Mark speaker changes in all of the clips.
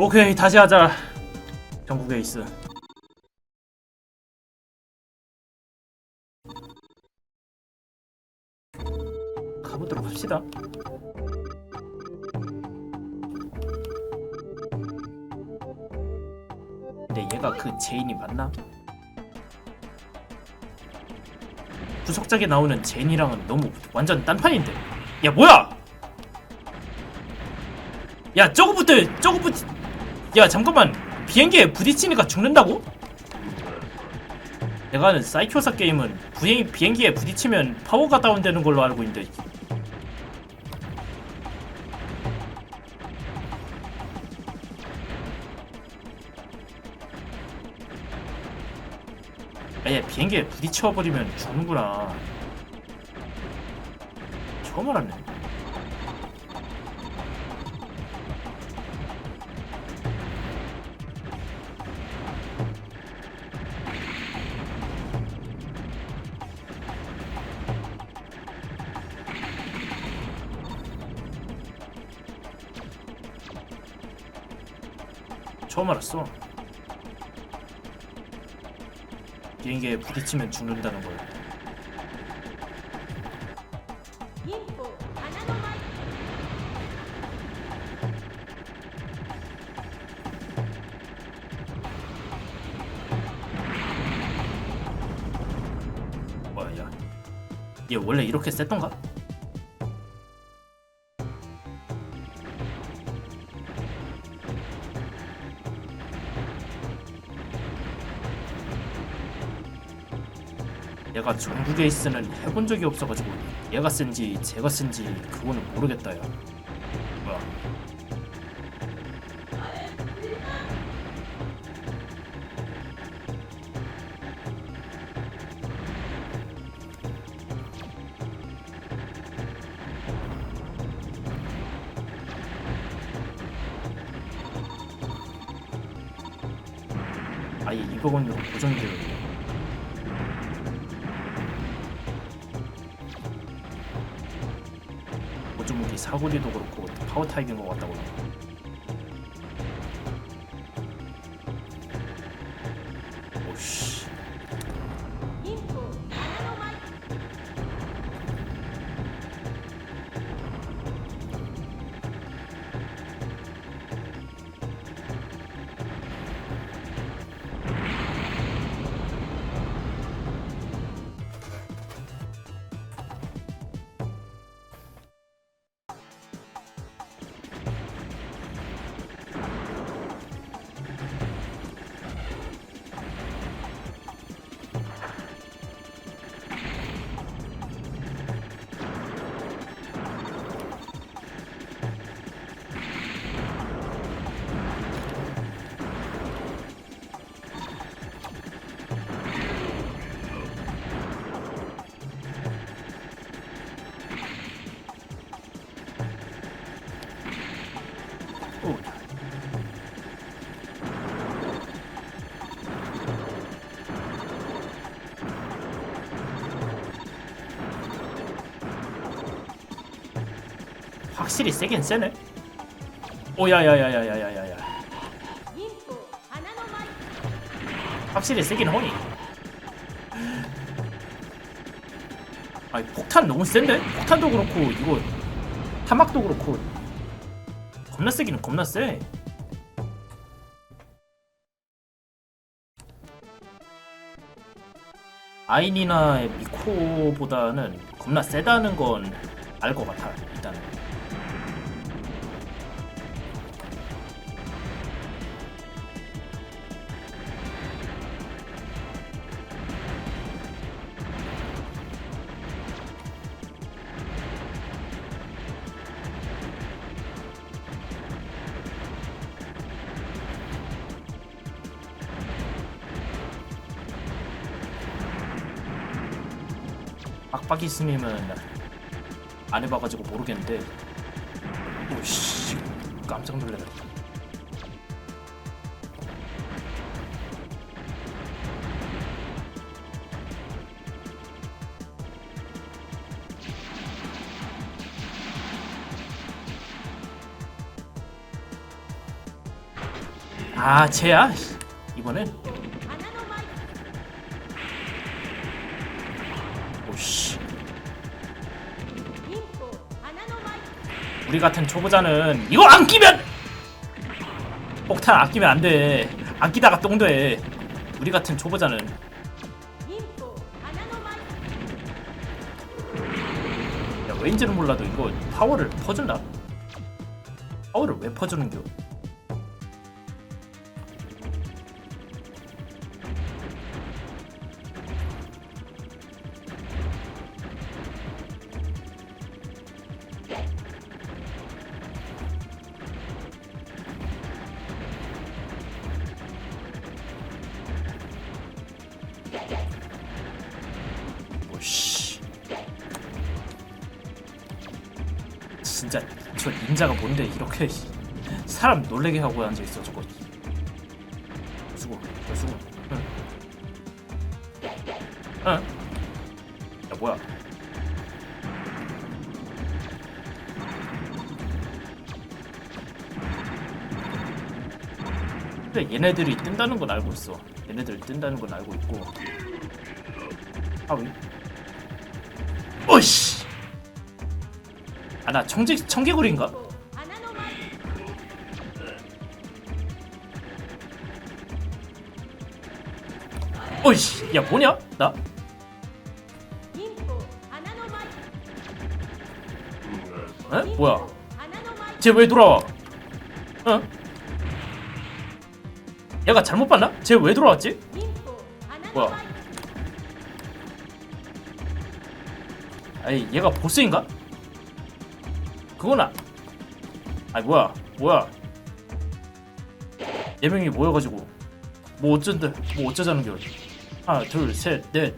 Speaker 1: 오케이 다시 하자. 전국 에이스 가보도록 합시다. 근데 얘가 그 제인이 맞나? 구석작에 나오는 제인이랑은 너무 완전 딴판인데. 야 뭐야? 야 저거부터 저거부터 야 잠깐만. 비행기에 부딪히니까 죽는다고? 내가 아는 사이코사 게임은 비행, 비행기에 부딪히면 파워가 다운되는 걸로 알고 있는데. 아예 비행기에 부딪혀버리면 죽는구나. 처음 알았네 처음 알았어. 비행기에 부딪히면 죽는다는 걸. 뭐야, 야. 얘 원래 이렇게 셌던가? 얘가 전국에 있으는 해본 적이 없어가지고 얘가 쓴지 제가 쓴지 그거는 모르겠다 야. 뭐야? 아예 200원으로 고정되어 사거리도 그렇고 파워 타입인 것 같다고 확실히 세긴 세네. 오야야야야야야야야 확실히 세긴 허니. 아니 폭탄 너무 센데? 폭탄도 그렇고 이거 타막도 그렇고. 겁나 세기는 겁나 세. 아이니나 미코보다는 겁나 세다는 건 알 것 같아 일단은. 빡빡이 스님은 안 해봐가지고 모르겠는데. 오씨 깜짝 놀래라 아 쟤야? 이번엔 우리 같은 초보자는 이걸 안 끼면 폭탄 안 끼면 안 돼. 안 끼다가 똥돼. 우리 같은 초보자는 야, 왠지는 몰라도 이거 파워를 퍼준다. 파워를 왜 퍼주는겨? 진짜 저 닌자가 뭔데 이렇게 사람 놀래게 하고 앉아 있어 저거. 수고 저 수고. 응. 응. 야 뭐야? 근데 얘네들이 뜬다는 건 알고 있어. 얘네들 뜬다는 건 알고 있고. 아위 오씨 아 나 청지 청개구리인가? 어이씨 야 뭐냐 나? 에? 뭐야? 쟤 왜 돌아와? 어? 얘가 잘못 봤나? 쟤 왜 돌아왔지? 뭐야? 아이 얘가 보스인가? 그거나 아, 아니 뭐야 뭐야. 네 명이 모여가지고 뭐 어쩐데 뭐 어쩌자는 겨 하나 둘셋넷.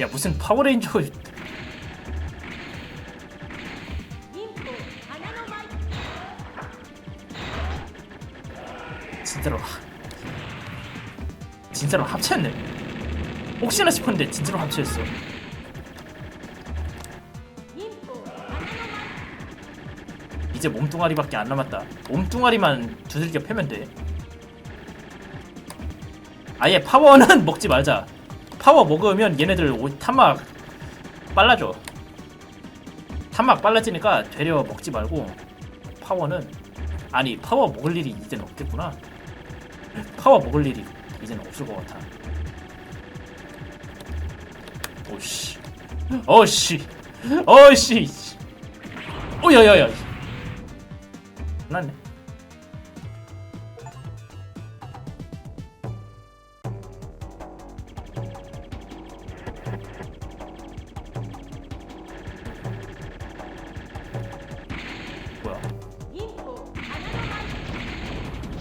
Speaker 1: 야 무슨 파워레인저. 진짜로 진짜로 합체했네. 혹시나 싶었는데 진짜로 합체했어. 이제 몸뚱아리밖에 안 남았다. 몸뚱아리만 두들겨 패면 돼. 아예 파워는 먹지 말자. 파워 먹으면 얘네들 오- 탄막 빨라져. 탄막 빨라지니까 되려 먹지 말고 파워는 아니 파워 먹을 일이 이젠 없겠구나. 파워 먹을 일이 이젠 없을 것 같아. 오씨. 어씨. 어씨. 오야야야 끝났네. 뭐야?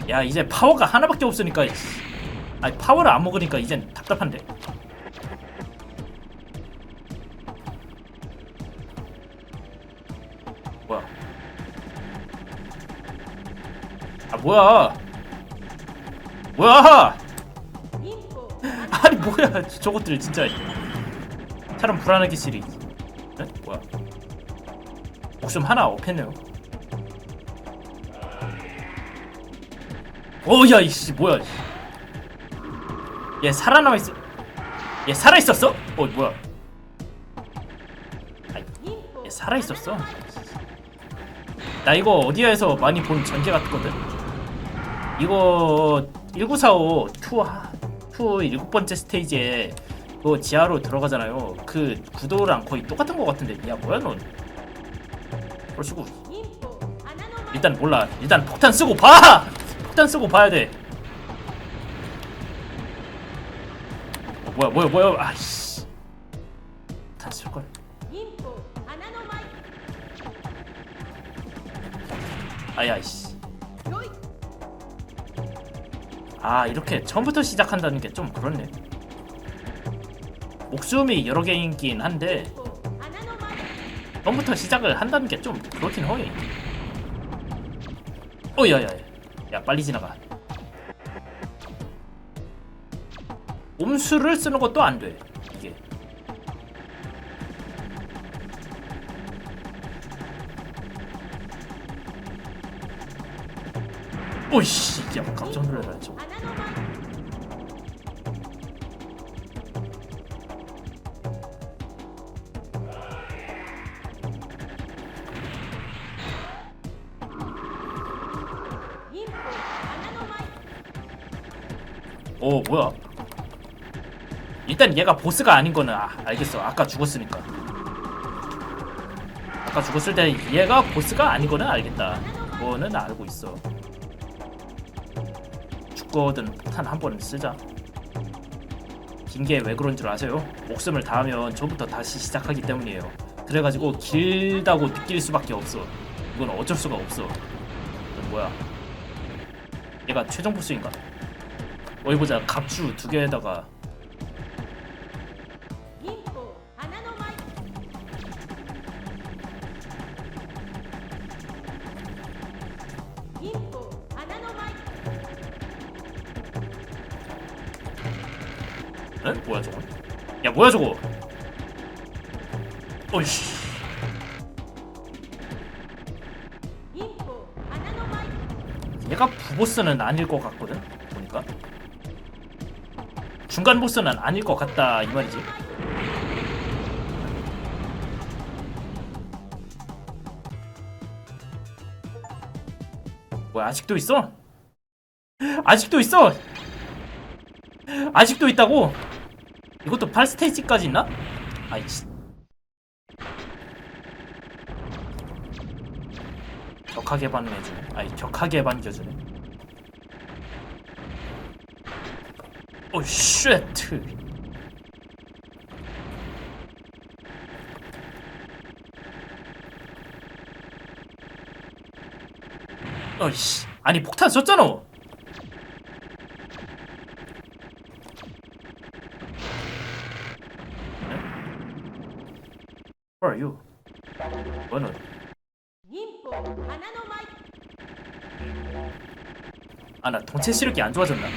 Speaker 1: 야 이제 파워가 하나밖에 없으니까 아니 파워를 안 먹으니까 이젠 답답한데. 뭐야? 뭐야? 아니 뭐야? 저것들 진짜. 사람 불안하게 시리. 네? 뭐야? 목숨 하나 업했네요. 오야 어, 이씨 뭐야? 얘 살아남아있어. 얘 살아있었어? 어 뭐야? 아얘 살아있었어. 나 이거 어디야에서 많이 본 전개 같거든? 이거 1945 투어 투, 일곱 번째 스테이지에 그 지하로 들어가잖아요. 그 구도랑 거의 똑같은 것 같은데 야 뭐야 넌? 그걸 쓰고 일단 몰라. 일단 폭탄 쓰고 봐. 폭탄 쓰고 봐야 돼. 어, 뭐야 뭐야 뭐야 아씨. 폭탄 쓸 걸. 아야 씨. 아 이렇게 처음부터 시작한다는 게 좀 그렇네. 목숨이 여러 개인긴 한데 처음부터 시작을 한다는 게 좀 그렇긴 허해. 어야야야. 야 빨리 지나가. 옴수를 쓰는 것도 안 돼 이게. 오이씨 야 깜짝 놀라라
Speaker 2: 저거
Speaker 1: 오 뭐야? 일단 얘가 보스가 아닌 거는 아, 알겠어. 아까 죽었으니까. 아까 죽었을 때 얘가 보스가 아닌 거는 알겠다. 그거는 알고 있어 죽거든. 폭탄 한 번 쓰자. 긴 게 왜 그런 줄 아세요? 목숨을 다하면 처음부터 다시 시작하기 때문이에요. 그래가지고 길다고 느낄 수밖에 없어. 이건 어쩔 수가 없어. 뭐야? 얘가 최종 보스인가? 어디 보자 갑주 두 개에다가 뭐야 저거 어이씨 얘가 부보스는 아닐 것 같거든 보니까 중간 보스는 아닐 것 같다 이 말이지 뭐야 아직도 있어? 아직도 있어! 아직도 있다고? 이것도 8스테이지까지 있나? 아이씨. 격하게 반응해주네. 아니 격하게 반겨주네. 오 쉣. 어이씨. 아니 폭탄 썼잖아 자체 시력이 안 좋아졌나?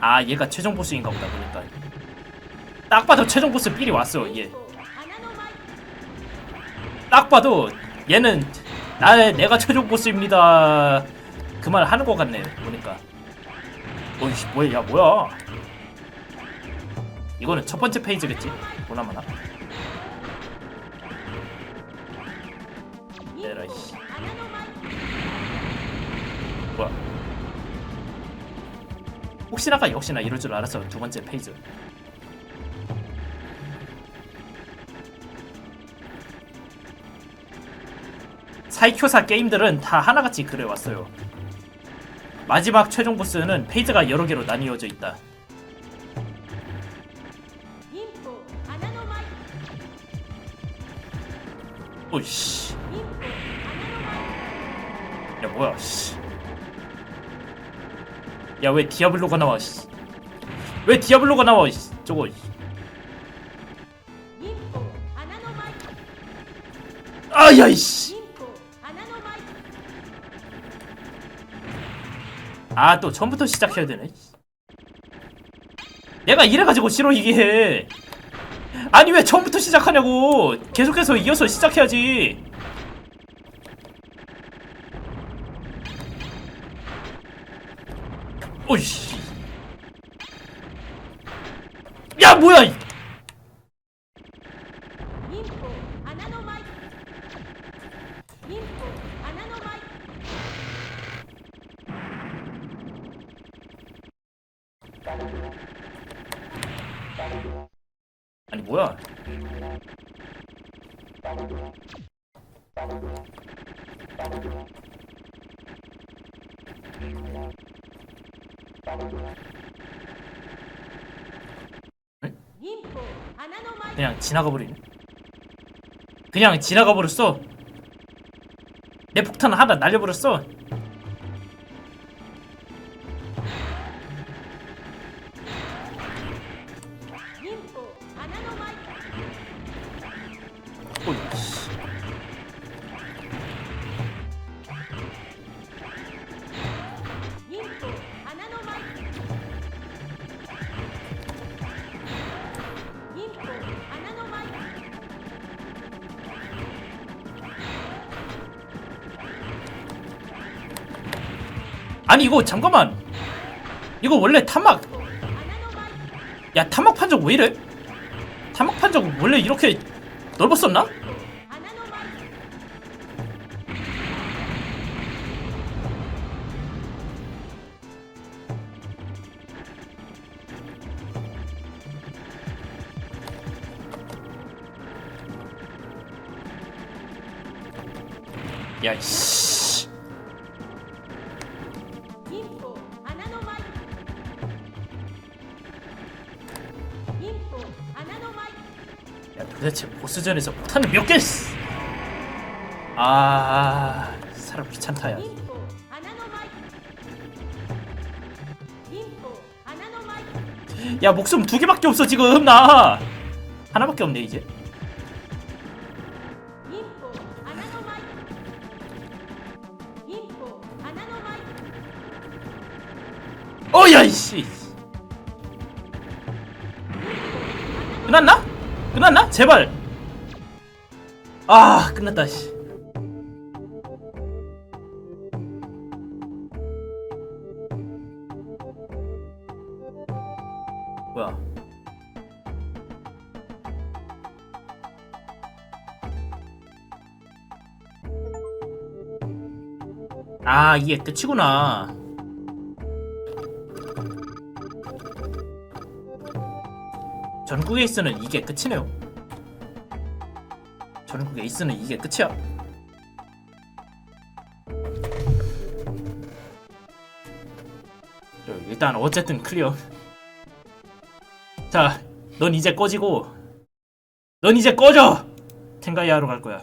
Speaker 1: 아 얘가 최종 보스인가 보다 보니까 딱 봐도 최종 보스 삘이 왔어 얘. 딱 봐도 얘는 나 내가 최종 보스입니다. 그 말 하는 것 같네 보니까. 어이 뭐야 뭐야? 이거는 첫 번째 페이지겠지? 보나마나. 에라이 씨. 뭐야? 혹시나가 역시나. 이럴 줄 알았어 두 번째 페이지. 사이쿄사 게임들은 다 하나같이 그래왔어요. 마지막 최종 보스는 페이지가 여러 개로 나뉘어져 있다. 오이씨. 야 뭐야 씨. 야 왜 디아블로가 나와 씨. 왜 디아블로가 나와 씨. 저거
Speaker 2: 씨.
Speaker 1: 아야 이씨. 아 또 처음부터 시작해야 되네. 내가 이래가지고 싫어 이게. 아니 왜 처음부터 시작하냐고. 계속해서 이어서 시작해야지. 오이씨. 야 뭐야 아니 뭐야? 그냥 지나가 버리네. 그냥 지나가 버렸어. 내 폭탄 하나 날려 버렸어. 아니 이거 잠깐만 이거 원래
Speaker 2: 아나노마이트
Speaker 1: 야 타막 판정 왜 이래? 타막 판정 원래 이렇게 넓었었나? 야 씨. 야 도대체 보스전에서 폭탄을 몇 개? 쓰- 아 사람 귀찮다 야. 야 목숨 두 개밖에 없어 지금 나 하나밖에 없네 이제.
Speaker 2: 아나노마이트
Speaker 1: 어야 이씨. 끝났나? 끝났나? 제발. 아 끝났다 씨. 뭐야? 아 이게 끝이구나. 전국 에이스는 이게 끝이네요. 전국 에이스는 이게 끝이야. 저, 일단 어쨌든 클리어. 자, 넌 이제 꺼지고, 넌 이제 꺼져. 텐가이하러 갈 거야.